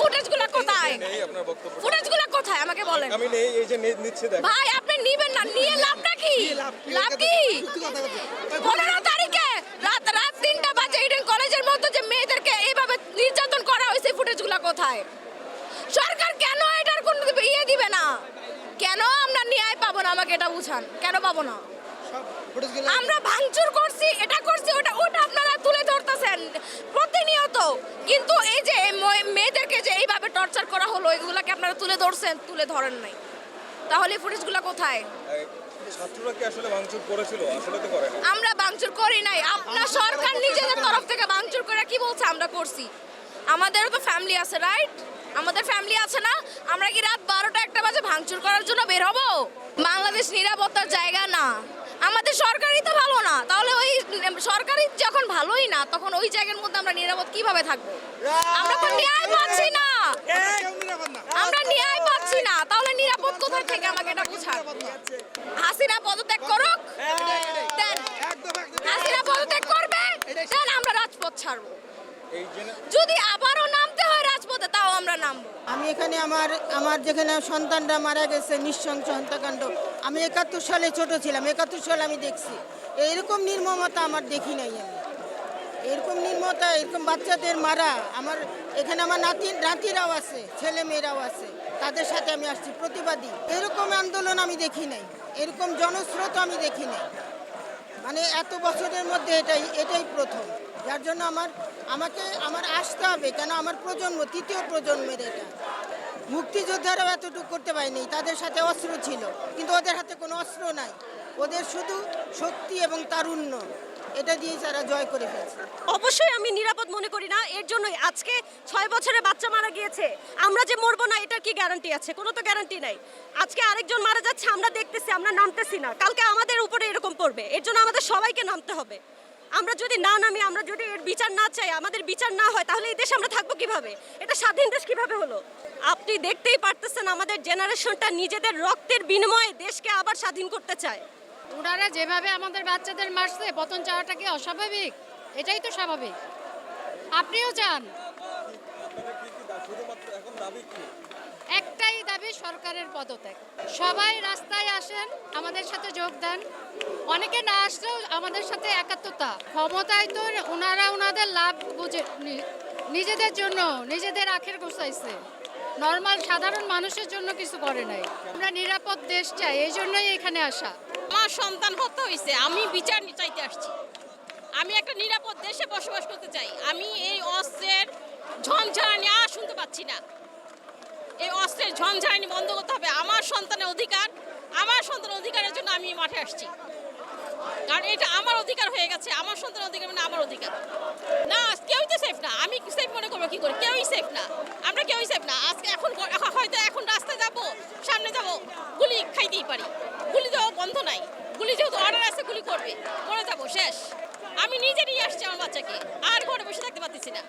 ফুটেজগুলো কোথায়? নেই আপনার বক্তব্য। ফুটেজগুলো কোথায়? আমাকে বলেন। আমি নেই এই যে নিচ্ছে দেখ ভাই আপনি নিবেন না নিয়ে লাভটা কি? লাভ কি? পনেরো তারিখে রাত রাত তিনটা বাজে ইডেন কলেজের মধ্যে যে মেয়েদেরকে এইভাবে নির্যাতন করা হয়েছে ফুটেজগুলো কোথায়? সরকার কেন এটার কোন ইয়ে দিবে না? কেন আমরা ন্যায় পাবো না? আমাকে এটা বুঝান। কেন পাবো না? আমরা ভাঙচুর করছি এটা করছি ওটা ওটা আপনারা তুলে ধরতেছেন। কিন্তু এই যে মেয়েদেরকে যে এইভাবে টর্চার করা হলো এগুলাকে আপনারা তুলে ধরছেন তুলে ধরেন নাই। তাহলে ফুটেজগুলো কোথায়? আমরা ভাঙচুর করি নাই। আপনার সরকার নিজেদের তরফ থেকে ভাঙচুর করে কি বলছে? আমরা করছি। আমাদেরও তো ফ্যামিলি আছে রাইট আমাদের ফ্যামিলি আছে না, আমরা কি রাত বারোটা একটা বাজে ভাঙচুর করার জন্য বের হব? বাংলাদেশ নিরাপত্তার জায়গা না। আমাদের সরকারই তো ভালো না। তাহলে ওই সরকারি যখন ভালোই না, তখন ওই জায়গার মধ্যে আমরা নিরাপদ কীভাবে থাকব? আমরা তো ন্যায় পাচ্ছি না। আমরা ন্যায় পাচ্ছি না। তাহলে নিরাপদ কোথায় থেকে আমাকে এটা বুঝান? হাসিনা পদত্যাগ করুক হাসিনা পদত্যাগ করবে আমরা রাজপথ ছাড়বো। যদি আবারও নামতে হয় তাও আমরা নামবো। আমি এখানে আমার আমার যেখানে সন্তানরা মারা গেছে, নিঃশংস হত্যাকাণ্ড, আমি একাত্তর সালে ছোট ছিলাম, একাত্তর সালে আমি দেখছি। এরকম নির্মমতা আমার দেখি নাই আমি। এরকম নির্মতা এরকম বাচ্চাদের মারা, আমার এখানে আমার নাতি, নাতিরাও আছে ছেলে মেয়েরাও আছে, তাদের সাথে আমি আসছি প্রতিবাদী। এরকম আন্দোলন আমি দেখি নাই, এরকম জনস্রোত আমি দেখি নাই। মানে এত বছরের মধ্যে এটাই এটাই প্রথম, যার জন্য আমার আমাকে আমার আসতে হবে কেন? আমার প্রজন্ম, তৃতীয় প্রজন্মের এটা। মুক্তিযোদ্ধারাও এতটুকু করতে পারেনি। তাদের সাথে অস্ত্র ছিল, কিন্তু ওদের হাতে কোনো অস্ত্র নাই। ওদের শুধু শক্তি এবং তারুণ্য, এটা দিয়ে তারা জয় করে ফেলছে। অবশ্যই আমি নিরাপদ মনে করি না। এর জন্যই আজকে ছয় বছরের বাচ্চা মারা গিয়েছে। আমরা যে মরবো না, এটার কি গ্যারান্টি আছে? কোনো তো গ্যারান্টি নাই। আজকে আরেকজন মারা যাচ্ছে, আমরা দেখতেছি, আমরা নামতেছি না। কালকে আমাদের উপরে এরকম পড়বে। এর জন্য আমাদের সবাইকে নামতে হবে। আমরা যদি না নামি, আমরা যদি এর বিচার না চাই, আমাদের বিচার না হয়, তাহলে এই দেশে আমরা থাকব কীভাবে? এটা স্বাধীন দেশ কীভাবে হলো? আপনি দেখতেই পারতেছেন আমাদের জেনারেশনটা নিজেদের রক্তের বিনিময়ে দেশকে আবার স্বাধীন করতে চায়। ওনারা যেভাবে আমাদের বাচ্চাদের মারছে, পতন চাওয়াটা কি অস্বাভাবিক? এটাই তো স্বাভাবিক। আপনিও চান। একটাই দাবি সরকারের পদত্যাগ। সবাই রাস্তায় আসেন, আমাদের সাথে যোগ দেন। অনেকে না আসলেও আমাদের সাথে একাত্মতা। ক্ষমতায় তো ওনারা ওনাদের লাভ বুঝে নিজেদের জন্য, নিজেদের আখের গোছাইছে। নর্মাল সাধারণ মানুষের জন্য কিছু করে নাই। আমরা নিরাপদ দেশ চাই, এই জন্যই এখানে আসা। আমার সন্তান হত্যা হয়েছে আমি বিচার চাইতে আসছি। আমি একটা নিরাপদ দেশে বসবাস করতে চাই। আমি এই অস্ত্রের ঝঞ্ঝানি আর শুনতে পাচ্ছি না। এই অস্ত্রের ঝঞ্ঝানি বন্ধ করতে হবে। আমার সন্তানের অধিকার, আমার সন্তানের অধিকারের জন্য আমি মাঠে আসছি। কারণ এটা আমার অধিকার হয়ে গেছে, আমার সন্তানের অধিকার মানে আমার অধিকার। না, কেউই তো সেফ না। আমি সেফ মনে করব, কি করে? কেউই সেফ না। আমরা কেউই সেফ না। আজকে এখন হয়তো এখন রাস্তায় যাব, সামনে যাব, গুলি খাইতেই পারি। গুলি দেওয়া বন্ধ নাই। গুলি যেহেতু অর্ডার আছে, গুলি করবে। করে যাব, শেষ। আমি নিজে নিয়ে আসছি আমার বাচ্চাকে। আর ঘরে বসে থাকতে পারতেছি না।